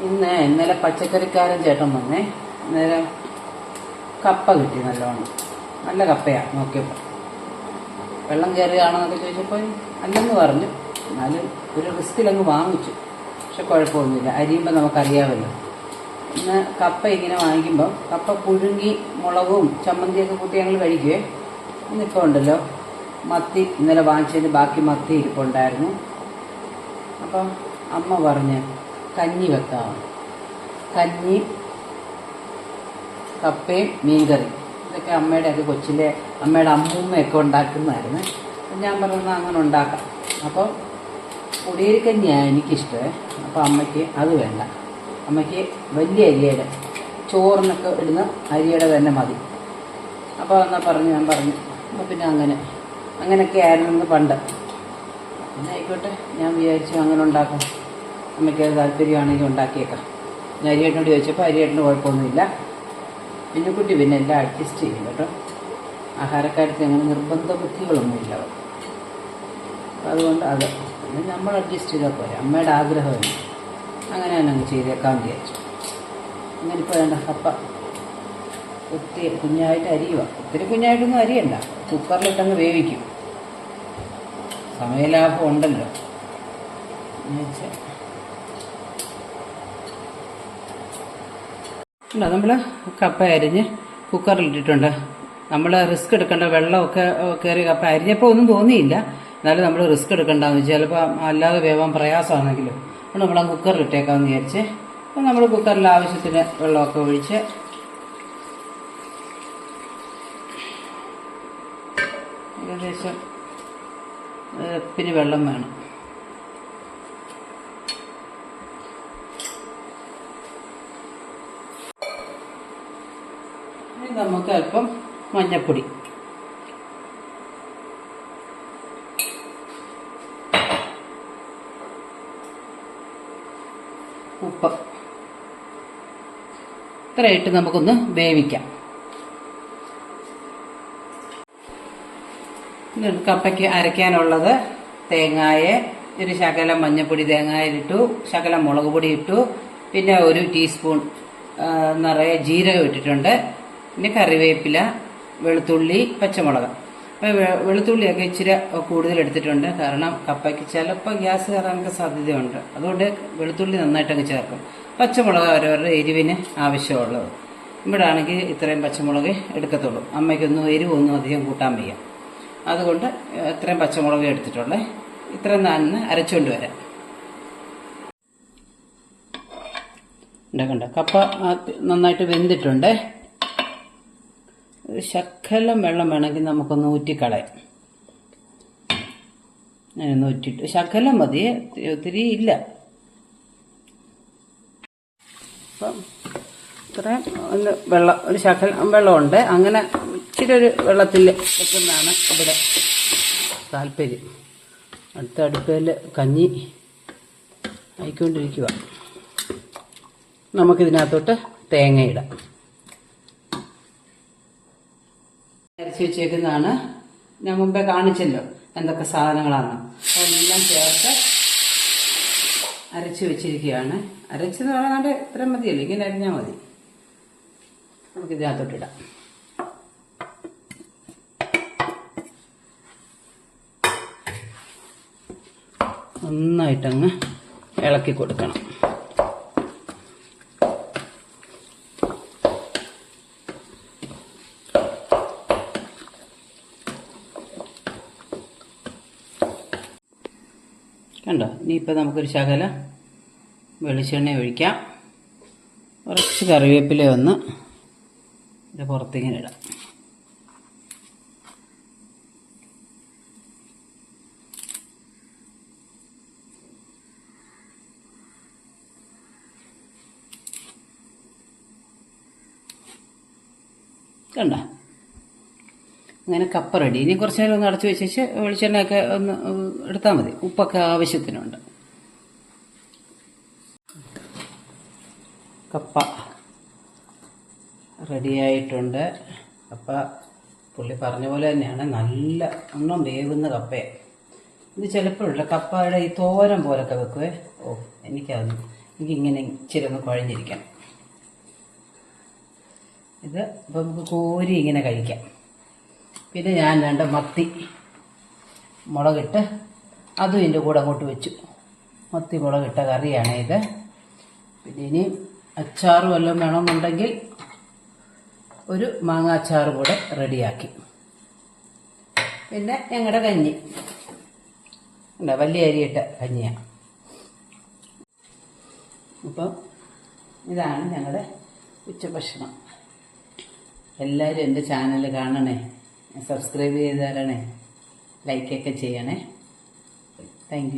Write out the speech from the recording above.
ഇന്ന് ഇന്നലെ പച്ചക്കറിക്കാരൻ ചേട്ടൻ വന്നേ. അന്നേരം കപ്പ കിട്ടി നല്ലോണം. നല്ല കപ്പയാണ് നോക്കിയപ്പോൾ വെള്ളം കയറുകയാണെന്നൊക്കെ ചോദിച്ചപ്പോൾ അല്ലെന്ന് പറഞ്ഞു. എന്നാലും ഒരു റിസ്കിലങ്ങ് വാങ്ങിച്ചു. പക്ഷെ കുഴപ്പമൊന്നുമില്ല. അരിയുമ്പോൾ നമുക്കറിയാമല്ലോ. ഇന്ന് കപ്പ ഇങ്ങനെ വാങ്ങിക്കുമ്പോൾ കപ്പ പുഴുങ്ങി മുളകും ചമ്മന്തിയൊക്കെ കൂട്ടി ഞങ്ങൾ കഴിക്കുവേ. ഇന്നിപ്പോൾ ഉണ്ടല്ലോ മത്തി. ഇന്നലെ വാങ്ങിച്ചതിന് ബാക്കി മത്തി ഇരിപ്പുണ്ടായിരുന്നു. അപ്പം അമ്മ പറഞ്ഞ് കഞ്ഞി വെക്കാം. കഞ്ഞി കപ്പയും മീൻകറി. ഇതൊക്കെ അമ്മയുടെ അത് കൊച്ചിലെ അമ്മയുടെ അമ്മൂമ്മയൊക്കെ ഉണ്ടാക്കുന്നതായിരുന്നു. ഞാൻ പറഞ്ഞു അങ്ങനെ ഉണ്ടാക്കാം. അപ്പോൾ പൊടിയരിക്കഞ്ഞിയാണ് എനിക്കിഷ്ടമേ അപ്പോൾ അമ്മയ്ക്ക് അത് വേണ്ട. അമ്മയ്ക്ക് വലിയ അരിയുടെ ചോറിനൊക്കെ ഇടുന്ന അരിയുടെ തന്നെ മതി. അപ്പോൾ എന്നാൽ പറഞ്ഞു ഞാൻ പറഞ്ഞു അപ്പോൾ പിന്നെ അങ്ങനെ അങ്ങനെയൊക്കെ ആയിരുന്നു പണ്ട്. പിന്നെ ആയിക്കോട്ടെ ഞാൻ വിചാരിച്ചു അങ്ങനെ ഉണ്ടാക്കാം. അമ്മയ്ക്ക് അത് താല്പര്യമാണെങ്കിൽ ഉണ്ടാക്കിയേക്കാം. ഞാൻ അരിയേട്ടനോട് ചോദിച്ചപ്പോൾ അരിയേട്ടന് കുഴപ്പമൊന്നുമില്ല. കുട്ടി പിന്നെ എല്ലാം അഡ്ജസ്റ്റ് ചെയ്യും കേട്ടോ. ആഹാരക്കാര്യത്തിൽ അങ്ങനെ നിർബന്ധ ബുദ്ധികളൊന്നുമില്ല അവർ അതുകൊണ്ട് അത് നമ്മൾ അഡ്ജസ്റ്റ് ചെയ്താൽ പോരെ. അമ്മയുടെ ആഗ്രഹമല്ല അങ്ങനെ തന്നെ അങ്ങ് ചെയ്തേക്കാൻ വിചാരിച്ചു. അങ്ങനെ ഇപ്പോൾ വേണ്ട കപ്പ ഒത്തിരി കുഞ്ഞായിട്ട് അരിയുക. ഒത്തിരി കുഞ്ഞായിട്ടൊന്നും അരിയണ്ട. കുക്കറിലിട്ടങ്ങ് വേവിക്കും. സമയലാഭം ഉണ്ടല്ലോ. എന്നുവെച്ചാൽ ഇല്ല നമ്മൾ കപ്പ അരിഞ്ഞ് കുക്കറിലിട്ടിട്ടുണ്ട് നമ്മൾ റിസ്ക് എടുക്കേണ്ട വെള്ളമൊക്കെ കയറി കപ്പ അരിഞ്ഞപ്പോൾ ഒന്നും തോന്നിയില്ല. എന്നാലും നമ്മൾ റിസ്ക് എടുക്കേണ്ടെന്ന് വെച്ചാൽ ചിലപ്പോൾ അല്ലാതെ വേവാൻ പ്രയാസമാണെങ്കിലും. അപ്പോൾ നമ്മൾ ആ കുക്കറിലിട്ടേക്കാമെന്ന് വിചാരിച്ച്. അപ്പോൾ നമ്മൾ കുക്കറിൽ ആവശ്യത്തിന് വെള്ളമൊക്കെ ഒഴിച്ച് ഏകദേശം പിന്നെ വെള്ളം വേണം. നമുക്ക് അല്പം മഞ്ഞപ്പൊടി. ഉപ്പ്. ഇത്രയായിട്ട് നമുക്കൊന്ന് വേവിക്കാം. കപ്പയ്ക്ക് അരയ്ക്കാനുള്ളത് തേങ്ങായ ഒരു ശകലം മഞ്ഞപ്പൊടി തേങ്ങായിലിട്ടു ശകലം മുളക് പൊടി ഇട്ടു പിന്നെ ഒരു ടീസ്പൂൺ നിറയെ ജീരകം ഇട്ടിട്ടുണ്ട്. പിന്നെ കറിവേപ്പില വെളുത്തുള്ളി പച്ചമുളക്. അപ്പോൾ വെളുത്തുള്ളിയൊക്കെ ഇച്ചിരി കൂടുതൽ എടുത്തിട്ടുണ്ട്. കാരണം കപ്പയ്ക്ക് ചിലപ്പോൾ ഗ്യാസ് കയറാനൊക്കെ സാധ്യതയുണ്ട്. അതുകൊണ്ട് വെളുത്തുള്ളി നന്നായിട്ടങ്ങ് ചേർക്കും. പച്ചമുളക് അവരവരുടെ എരിവിന് ആവശ്യമുള്ളത്. ഇവിടെ ആണെങ്കിൽ ഇത്രയും പച്ചമുളക് എടുക്കത്തുള്ളൂ. അമ്മയ്ക്കൊന്നും എരിവൊന്നും അധികം കൂട്ടാൻ വയ്യ. അതുകൊണ്ട് ഇത്രയും പച്ചമുളക് എടുത്തിട്ടുള്ളേ. ഇത്രയും നാനിന്ന് അരച്ചുകൊണ്ട് വരാം. ഉണ്ടാക്കണ്ട കപ്പ നന്നായിട്ട് വെന്തിട്ടുണ്ട്. ശക്കലം വെള്ളം വേണമെങ്കിൽ നമുക്കൊന്ന് ഊറ്റിക്കളയാം. ഞാനൊന്ന് ഊറ്റിട്ട് ശകലം മതി ഒത്തിരി ഇല്ല. അപ്പം ഇത്രയും ഒന്ന് വെള്ളം ഒരു ശകലം വെള്ളമുണ്ട്. അങ്ങനെ ഇച്ചിരി ഒരു വെള്ളത്തിൽ വെക്കുന്നതാണ് ഇവിടെ താല്പര്യം. അടുത്ത അടുപ്പേൽ കഞ്ഞി ആയിക്കൊണ്ടിരിക്കുക നമുക്കിതിനകത്തോട്ട് തേങ്ങയിടാം അരച്ച് വെച്ചേക്കുന്നതാണ്. ഞാൻ മുമ്പേ കാണിച്ചല്ലോ എന്തൊക്കെ സാധനങ്ങളാണ്. അതെല്ലാം ചേർത്ത് അരച്ച് വെച്ചിരിക്കുകയാണ്. അരച്ചെന്ന് പറയാണ്ട് ഇത്രയും മതിയല്ലോ. ഇങ്ങനെ അരിഞ്ഞാൽ മതി. നമുക്ക് ഇതിനകത്തോട്ടിടാം നന്നായിട്ടങ്ങ് ഇളക്കി കൊടുക്കണം. കണ്ടോ? ഇനിയിപ്പോൾ നമുക്കൊരു ശകല വെളിച്ചെണ്ണ ഒഴിക്കാം. കുറച്ച് കറിവേപ്പില ഒന്ന് ഇത് പുറത്തിങ്ങനെ ഇടാം. കണ്ട? അങ്ങനെ കപ്പ റെഡി ഇനി കുറച്ച് നേരം ഒന്ന് അടച്ചു വെച്ചേച്ച് വെളിച്ചെണ്ണയൊക്കെ ഒന്ന് എടുത്താൽ മതി. ഉപ്പൊക്കെ ആവശ്യത്തിനുണ്ട്. കപ്പ റെഡിയായിട്ടുണ്ട് കപ്പ പുള്ളി പറഞ്ഞ പോലെ തന്നെയാണ്. നല്ല ഒന്നും വേവുന്ന കപ്പയാണ് ഇത് ചിലപ്പോഴുള്ള കപ്പയുടെ ഈ തോരൻ പോലൊക്കെ വെക്കുവേ. ഓ എനിക്കത് എനിക്കിങ്ങനെ ഇച്ചിരി ഒന്ന് കുഴഞ്ഞിരിക്കണം ഇത് ഇപ്പം നമുക്ക് കോരി ഇങ്ങനെ കഴിക്കാം. പിന്നെ ഞാൻ രണ്ട് മത്തി. മുളകിട്ട് അതും ഇതിന്റെ കൂടെ അങ്ങോട്ട് വെച്ചു. മത്തി മുളകിട്ട കറിയാണ് ഇത്. പിന്നെ ഇനി അച്ചാറ് വല്ലതും വേണമെന്നുണ്ടെങ്കിൽ ഒരു മാങ്ങ അച്ചാറ് കൂടെ റെഡിയാക്കി. പിന്നെ ഞങ്ങളുടെ കഞ്ഞി. അല്ല വലിയ അരിയിട്ട കഞ്ഞിയാണ് അപ്പം ഇതാണ് ഞങ്ങളുടെ ഉച്ചഭക്ഷണം. എല്ലാവരും എന്റെ ചാനൽ കാണണേ. സബ്സ്ക്രൈബ് ചെയ്ത് തരണേ. ലൈക്കൊക്കെ ചെയ്യണേ. താങ്ക്